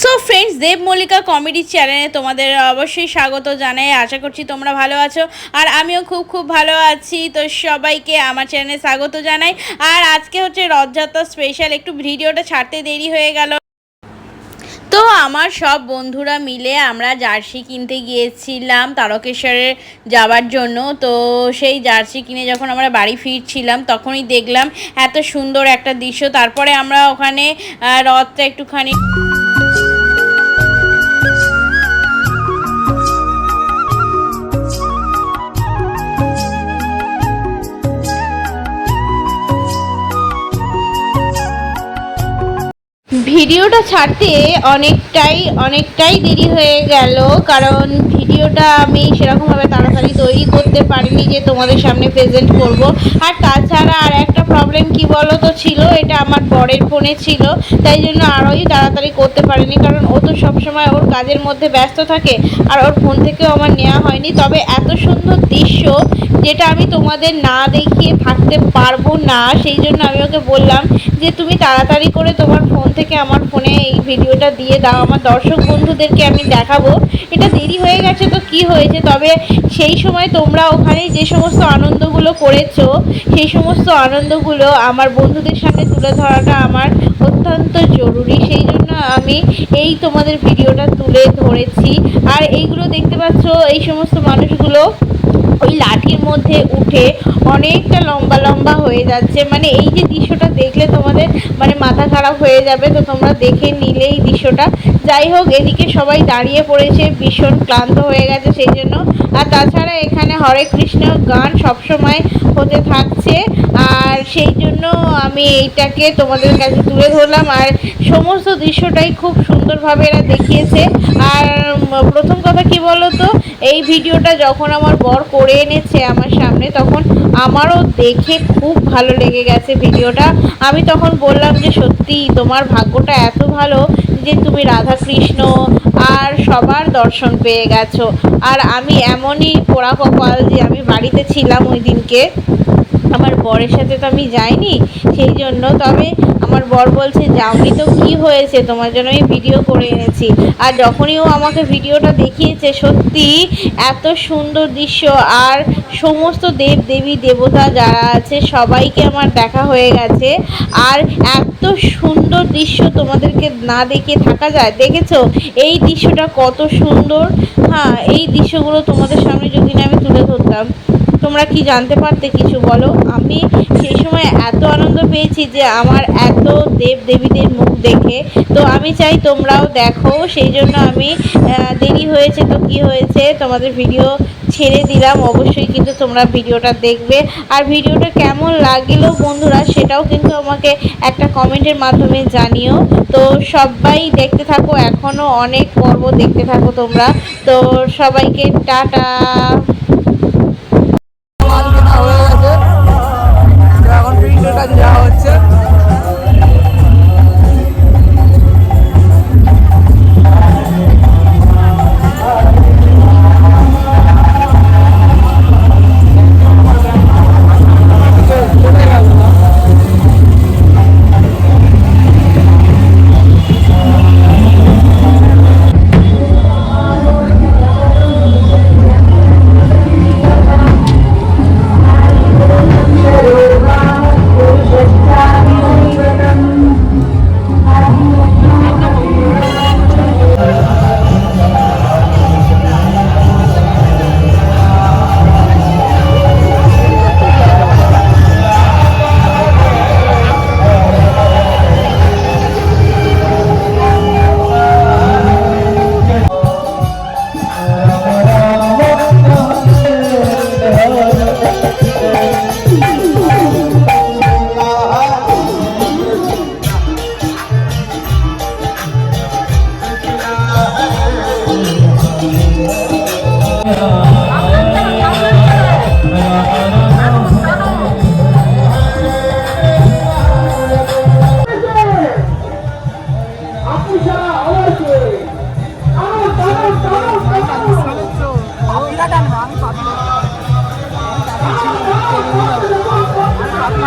So friends Dev Mallika comedy চ্যানেলে তোমাদের অবশ্যই স্বাগত জানাই। আশা করছি তোমরা ভালো আছো। আর আমিও খুব খুব ভালো আছি। তো সবাইকে আমার চ্যানেলে স্বাগত জানাই। আর আজকে হচ্ছে রথযাত্রা স্পেশাল একটু ভিডিওটা ছাড়তে দেরি হয়ে গেল। তো আমার সব বন্ধুরা মিলে আমরা জার্সি কিনতে গিয়েছিলাম তারকেশ্বরে যাওয়ার জন্য। তো সেই জার্সি কিনে যখন আমরা বাড়ি ফিরছিলাম, তখনই দেখলাম এত সুন্দর একটা দৃশ্য। তারপরে আমরা ওখানে রথটা একটুখানি ভিডিওটা ছাড়তে অনেকটাই অনেকটাই দেরি হয়ে গেল, কারণ ভিডিওটা আমি সেরকমভাবে তাড়াতাড়ি তৈরি করতে পারিনি যে তোমাদের সামনে প্রেজেন্ট করব। আর তাছাড়া আর একটা প্রবলেম কি বলো তো ছিল? এটা আমার বরের ফোনে ছিল, তাই জন্য আরোই তাড়াতাড়ি করতে পারিনি, কারণ ও তো সবসময় ওর কাজের মধ্যে ব্যস্ত থাকে, আর ওর ফোন থেকেও আমার নেওয়া হয়নি। তবে এত সুন্দর দৃশ্য যেটা আমি তোমাদের না দেখিয়ে থাকতে পারব না, সেই জন্য আমি ওকে বললাম যে তুমি তাড়াতাড়ি করে তোমার ফোন থেকে আমার ফোনে এই ভিডিওটা দিয়ে দাও। আমার দর্শক বন্ধুদেরকে আমি দেখাবো। এটা দেরি হয়ে গেছে তো কি হয়েছে? তবে সেই সময় তোমরা ওখানে যে সমস্ত আনন্দগুলো করেছ, সেই সমস্ত আনন্দগুলো আমার বন্ধুদের সামনে তুলে ধরাটা আমার অত্যন্ত জরুরি। সেই জন্য আমি এই তোমাদের ভিডিওটা তুলে ধরেছি। আর এইগুলো দেখতে পাচ্ছ, এই সমস্ত মানুষগুলো ওই লাঠির মধ্যে উঠে অনেকটা লম্বা লম্বা হয়ে যাচ্ছে। মানে এই যে দৃশ্যটা খারাপ হয়ে যাবে, তো তোমরা দেখে নিলে এই দৃশ্যটা যাই হোক, এদিকে সবাই দাঁড়িয়ে পড়েছে, ভীষণ ক্লান্ত হয়ে গেছে সেই জন্য। আর তাছাড়া এখানে হরে কৃষ্ণ গান সবসময় হতে থাকছে। আর সেই জন্য আমি এইটাকে তোমাদের কাছে তুলে ধরলাম। আর সমস্ত দৃশ্যটাই খুব সুন্দরভাবে এরা দেখিয়েছে। আর প্রথম কথা কি বলো এই ভিডিওটা যখন আমার বর করে এনেছে আমার সামনে, তখন আমারও দেখে খুব ভালো লেগে গেছে ভিডিওটা। আমি তখন বললাম যে, সত্যি, তোমার ভাগ্যটা এত ভালো যে, তুমি রাধা কৃষ্ণ আর সবার দর্শন পেয়ে গেছো। আর আমি এমনই পোড়া কপাল যে, আমি বাড়িতে ছিলাম ওই দিনকে। আমার বরের সাথে তো আমি যাইনি, সেই জন্য তবে আমার বর বলছে যাওনি তো, কি হয়েছে? তোমার জন্য আমি ভিডিও করে এনেছি। আর যখনই ও আমাকে ভিডিওটা দেখিয়েছে, সত্যি এত সুন্দর দৃশ্য। আর সমস্ত দেব দেবী দেবতা যারা আছে, সবাইকে আমার দেখা হয়ে গেছে। আর এত সুন্দর দৃশ্য তোমাদেরকে না দেখে থাকা যায়। দেখেছ? এই দৃশ্যটা কত সুন্দর। হ্যাঁ এই দৃশ্যগুলো তোমাদের সামনে যদি না আমি তুলে ধরতাম। তোমরা কি জানতে পারতে কিছু বলো? আমি সেই সময় এত আনন্দ পেয়েছি যে আমার এত দেব দেবীদের মুখ দেখে। তো আমি চাই তোমরাও দেখো, সেই জন্য আমি দেরি হয়েছে তো কি হয়েছে তোমাদের ভিডিও ছেড়ে দিলাম। অবশ্যই কিন্তু তোমরা ভিডিওটা দেখবে। আর ভিডিওটা কেমন লাগল বন্ধুরা সেটাও কিন্তু আমাকে একটা কমেন্টের মাধ্যমে জানিও। তো সবাই দেখতে থাকো এখনও অনেক পর্ব দেখতে থাকো তোমরা। তো সবাইকে টাটা।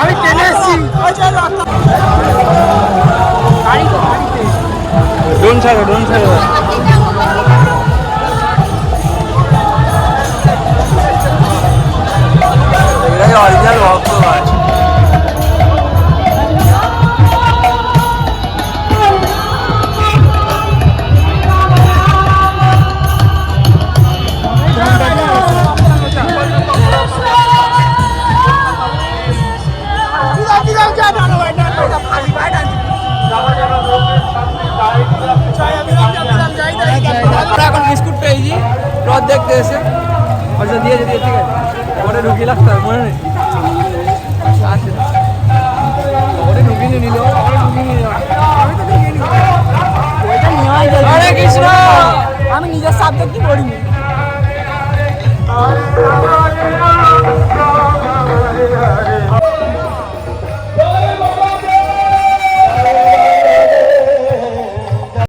আমি ট্রেনে এসেছি। ডোন ছাড়ো ডোন ছাড়ো। দেখতে এসে। পয়সা দিয়েছে দিয়ে ঠিক আছে। ওটা ঢুকি লাগতে হবে মনে নেই। আছে ওটা ঢুকি নিয়ে নিল আমি নিজের সাবজেক্টই পড়িনি।